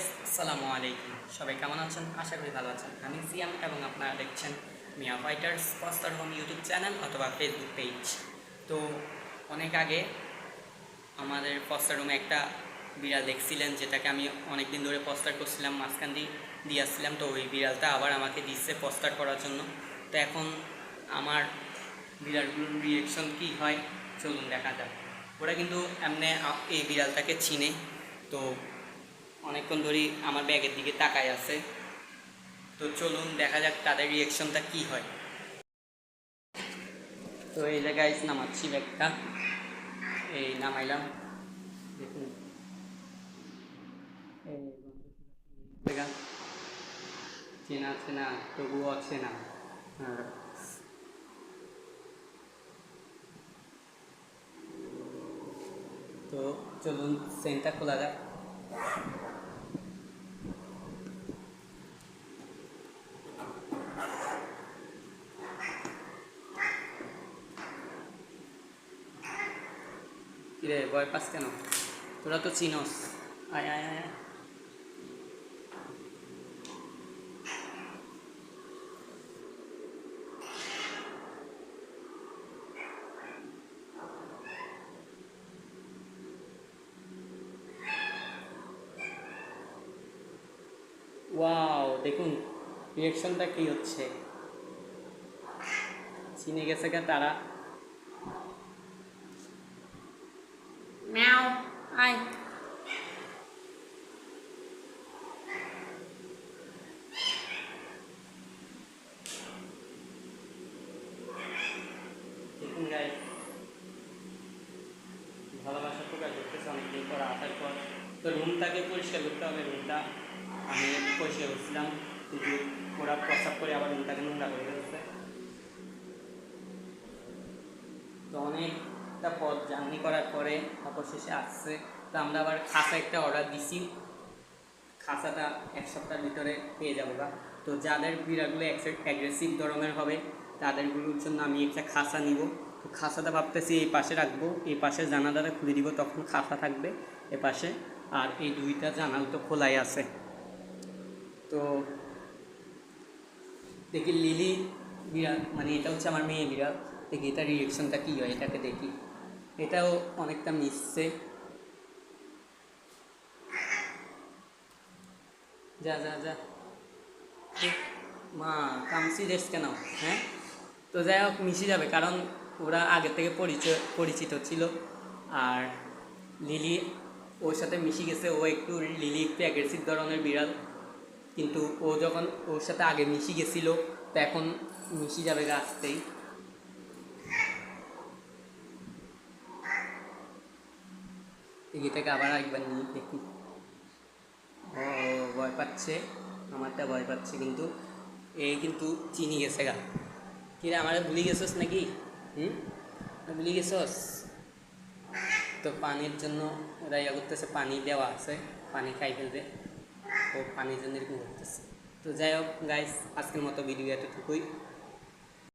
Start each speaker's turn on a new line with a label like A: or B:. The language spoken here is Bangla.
A: আসসালামু আলাইকুম। সবাই কেমন আছেন? আশা করি ভালো আছেন। আমি সিয়াম এবং আপনারা দেখছেন মিয়া ফাইটার্স পস্তার হোম ইউটিউব চ্যানেল অথবা ফেসবুক পেজ তো অনেক আগে আমাদের পস্টার রুমে একটা বিড়াল দেখছিলেন, যেটাকে আমি অনেক দিন ধরে পোস্টার করছিলাম, মাঝখান দিয়ে দিয়ে আসছিলাম। তো ওই বিড়ালটা আবার আমাকে দিচ্ছে পোস্টার করার জন্য। তো এখন আমার বিড়ালগুলোর রিয়েকশন কী হয়? চলুন দেখা যাক। ওরা কিন্তু এমনি এই বিড়ালটাকে চিনে। তো অনেকক্ষণ ধরেই আমার ব্যাগের দিকে তাকায় আছে। তো চলুন দেখা যাক তাদের রিয়েকশনটা কি হয়। তো এই জায়গায় নামাচ্ছি ব্যাগটা। এই নামাইলাম। দেখুন। চেনা চেনা, তবুও অচেনা। আর তো চলুন সেন্টটা খোলা যাক। কিরে, ভয় পাস কেন? তোরা তো চিনস। আয় আয় আয়। ওয়াও, দেখুন রিয়েকশনটা কি হচ্ছে? চিনে গেছে তারা? দেখুন guys, ভালোবাসা প্রকাশ পর আসার পর রুমটাকে পরিষ্কার করতে হবে রুমটা আমি পরিষ্কার করছিলাম কিন্তু ওরা প্রস্তাব করে আবার রুমটাকে নোংরা করে ফেলছে তো অনেকটা পথ জার্নি করার পরে তারপর শেষে আসছে। তো আমরা আবার খাসা একটা অর্ডার দিছি। খাসাটা এক সপ্তাহের ভিতরে পেয়ে যাব গা। তো যাদের বিড়ালগুলো অ্যাগ্রেসিভ ধরনের হবে, তাদেরগুলোর জন্য আমি একটা খাসা নিব। তো খাসাটা ভাবতেছি এই পাশে রাখব। এই পাশে জানালাটা খুলে দিব, তখন খাসা থাকবে এ পাশে। আর এই দুইটা জানাল তো খোলাই আছে। তো দেখি লিলি বিড়াল মানে এটা হচ্ছে আমার মেয়ে বিড়াল। দেখি এটার রিয়েকশনটা কী হয়, এটাকে দেখি। এটাও অনেকটা মিশছে। যা যা যা। মা কামসি রেস কেন? হ্যাঁ? তো যাই হোক, মিশে যাবে, কারণ ওরা আগে থেকে পরিচয়, পরিচিত ছিল। আর লিলি ওর সাথে মিশে গেছে, ও একটু লিলি একটু অ্যাগ্রেসিভ ধরনের বিড়াল। কিন্তু ও যখন ওর সাথে আগে মিশে গেছিল, তো এখন মিশে যাবে গা এটাকে আবার একবার নিয়ে দেখি। ও, ভয় পাচ্ছে। আমারটা ভয় পাচ্ছে কিন্তু। এই কিন্তু চিনি গেছে গা। কিরে আমার ভুলে গেছস নাকি? হুম? ভুলে গেছস? তো পানির জন্য ওরা ইয়া করতেছে, পানি দেওয়া আছে। পানি খাই ফেলবে। ও পানির জন্য এরকম করতেছে। তো যাই হোক গাইস আজকের মতো ভিডিও এতটুকুই।